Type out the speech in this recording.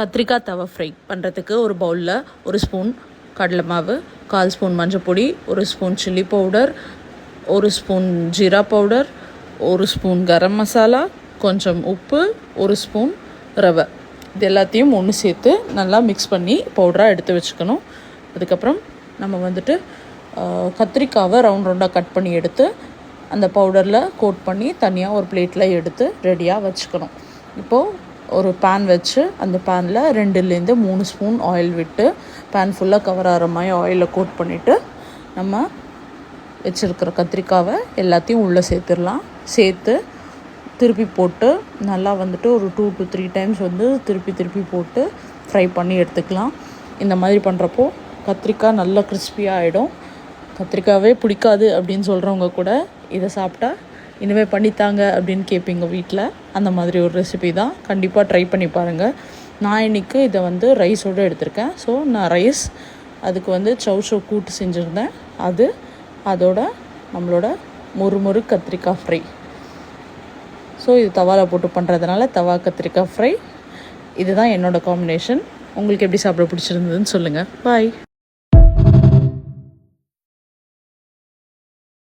கத்திரிக்காய் தவை ஃப்ரை பண்ணுறதுக்கு ஒரு பவுலில் ஒரு ஸ்பூன் கடலை மாவு கால் ஸ்பூன் மஞ்சள் பொடி ஒரு ஸ்பூன் சில்லி பவுடர் ஒரு ஸ்பூன் ஜீரா பவுடர் ஒரு ஸ்பூன் கரம் மசாலா கொஞ்சம் உப்பு ஒரு ஸ்பூன் ரவை. இது எல்லாத்தையும் ஒன்று சேர்த்து நல்லா மிக்ஸ் பண்ணி பவுடராக எடுத்து வச்சுக்கணும். அதுக்கப்புறம் நம்ம வந்துட்டு கத்திரிக்காவை ரவுண்ட் ரவுண்டாக கட் பண்ணி எடுத்து அந்த பவுடரில் கோட் பண்ணி தனியாக ஒரு பிளேட்டில் எடுத்து ரெடியாக வச்சுக்கணும். இப்போது ஒரு பேன் வச்சு அந்த பேனில் ரெண்டுலேருந்து மூணு ஸ்பூன் ஆயில் விட்டு பேன் ஃபுல்லாக கவர் ஆகிற மாதிரி ஆயிலில் கோட் பண்ணிவிட்டு நம்ம வச்சுருக்கிற கத்திரிக்காவை எல்லாத்தையும் உள்ளே சேர்த்துடலாம். சேர்த்து திருப்பி போட்டு நல்லா வந்துட்டு ஒரு டூ டு த்ரீ டைம்ஸ் வந்து திருப்பி திருப்பி போட்டு ஃப்ரை பண்ணி எடுத்துக்கலாம். இந்த மாதிரி பண்ணுறப்போ கத்திரிக்காய் நல்லா கிறிஸ்பியாக ஆகிடும் கத்திரிக்காவே பிடிக்காது அப்படின்னு சொல்கிறவங்க கூட இதை சாப்பிட்டா இனிமேல் பண்ணித்தாங்க அப்படின்னு கேட்பீங்க வீட்டில் அந்த மாதிரி ஒரு ரெசிபி தான். கண்டிப்பாக ட்ரை பண்ணி பாருங்கள் நான் இன்றைக்கி இதை வந்து ரைஸோடு எடுத்திருக்கேன். ஸோ நான் ரைஸ் அதுக்கு வந்து சவ் கூட்டு செஞ்சுருந்தேன். அது அதோட நம்மளோட மொறுமொறு கத்திரிக்காய் ஃப்ரை ஸோ இது தவாவில் போட்டு பண்ணுறதுனால தவா கத்திரிக்காய் ஃப்ரை இதுதான் என்னோடய காம்பினேஷன் உங்களுக்கு எப்படி சாப்பிட பிடிச்சிருந்ததுன்னு சொல்லுங்கள் பாய்